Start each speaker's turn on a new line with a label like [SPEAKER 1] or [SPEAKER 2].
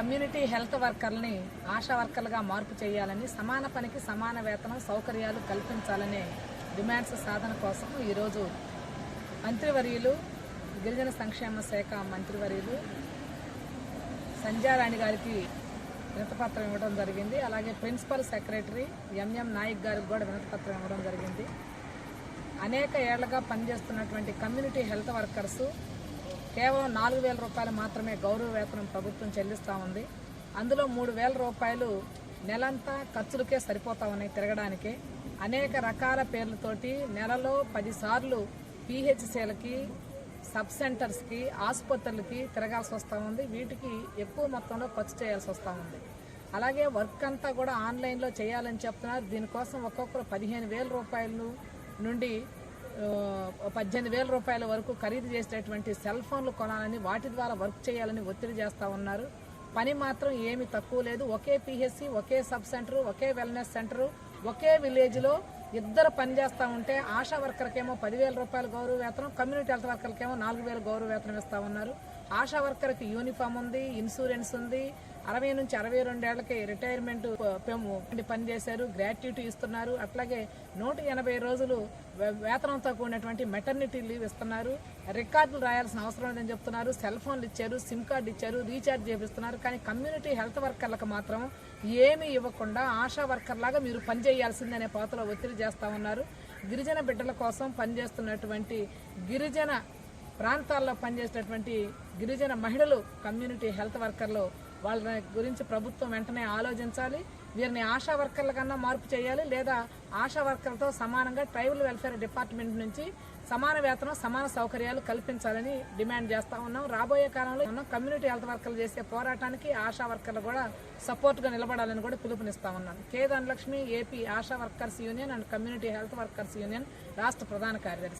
[SPEAKER 1] Community health వర్కర్ని ఆశా వర్కర్లుగా మార్పు చేయాలని సమాన పనికి సమాన వేతనం సౌకర్యాలు కల్పించాలనే డిమాండ్స్ సాధన కోసం ఈరోజు మంత్రివర్యులు గిరిజన సంక్షేమ శాఖ మంత్రివర్యులు సంధ్యారాణి గారికి వినతపత్రం ఇవ్వడం జరిగింది. అలాగే ప్రిన్సిపల్ సెక్రటరీ ఎంఎం నాయక్ గారికి కూడా వినతపత్రం ఇవ్వడం జరిగింది. అనేక ఏళ్ళుగా పనిచేస్తున్నటువంటి కమ్యూనిటీ హెల్త్ వర్కర్స్ కేవలం నాలుగు వేల రూపాయలు మాత్రమే గౌరవ వేతనం ప్రభుత్వం చెల్లిస్తూ ఉంది. అందులో మూడు వేల రూపాయలు నెలంతా ఖర్చులకే సరిపోతా ఉన్నాయి తిరగడానికి. అనేక రకాల పేర్లతోటి నెలలో పదిసార్లు పిహెచ్సిలకి సబ్ సెంటర్స్కి ఆసుపత్రులకి తిరగాల్సి వస్తూ ఉంది. వీటికి ఎక్కువ మొత్తంలో ఖర్చు చేయాల్సి వస్తూ ఉంది. అలాగే వర్క్ అంతా కూడా ఆన్లైన్లో చేయాలని చెప్తున్నారు. దీనికోసం ఒక్కొక్కరు పదిహేను వేల రూపాయలు నుండి పద్దెనిమిది వేల రూపాయల వరకు ఖరీదు చేసేటటువంటి సెల్ ఫోన్లు కొనాలని వాటి ద్వారా వర్క్ చేయాలని ఒత్తిడి చేస్తూ ఉన్నారు. పని మాత్రం ఏమి తక్కువ లేదు. ఒకే పిహెచ్సి ఒకే సబ్ సెంటర్ ఒకే వెల్నెస్ సెంటర్ ఒకే విలేజ్లో ఇద్దరు పనిచేస్తూ ఉంటే ఆశా వర్కర్కేమో పదివేల రూపాయల గౌరవ వేతనం కమ్యూనిటీ హెల్త్ వర్కర్కేమో నాలుగు వేల గౌరవ వేతనం ఇస్తూ ఉన్నారు. ఆశా వర్కర్కి యూనిఫామ్ ఉంది ఇన్సూరెన్స్ ఉంది అరవై నుంచి అరవై రెండేళ్ళకే రిటైర్మెంట్ పెము పని గ్రాట్యుటీ ఇస్తున్నారు. అట్లాగే నూట ఎనభై రోజులు వే- వేతనంతో కూడినటువంటి మెటర్నిటీ లీవ్ ఇస్తున్నారు. రికార్డులు రాయాల్సిన అవసరం లేదని చెప్తున్నారు. సెల్ ఫోన్లు ఇచ్చారు సిమ్ కార్డు ఇచ్చారు రీఛార్జ్ చేపిస్తున్నారు. కానీ కమ్యూనిటీ హెల్త్ వర్కర్లకు మాత్రం ఏమీ ఇవ్వకుండా ఆశా వర్కర్లాగా మీరు పనిచేయాల్సిందనే పాతలో ఒత్తిడి చేస్తా ఉన్నారు. గిరిజన బిడ్డల కోసం పనిచేస్తున్నటువంటి గిరిజన ప్రాంతాల్లో పనిచేసేటటువంటి గిరిజన మహిళలు కమ్యూనిటీ హెల్త్ వర్కర్లు వాళ్ళ గురించి ప్రభుత్వం వెంటనే ఆలోచించాలి. వీరిని ఆశా వర్కర్ల కన్నా మార్పు చేయాలి లేదా ఆశా వర్కర్లతో సమానంగా ట్రైబల్ వెల్ఫేర్ డిపార్ట్మెంట్ నుంచి సమాన వేతనం సమాన సౌకర్యాలు కల్పించాలని డిమాండ్ చేస్తా ఉన్నాం. రాబోయే కాలంలో మనం కమ్యూనిటీ హెల్త్ వర్కర్లు చేసే పోరాటానికి ఆశా వర్కర్లు కూడా సపోర్ట్గా నిలబడాలని కూడా పిలుపునిస్తా ఉన్నాను K Dhanalakshmi AP ASHA workers union and community health workers union రాష్ట్ర ప్రధాన కార్యదర్శి.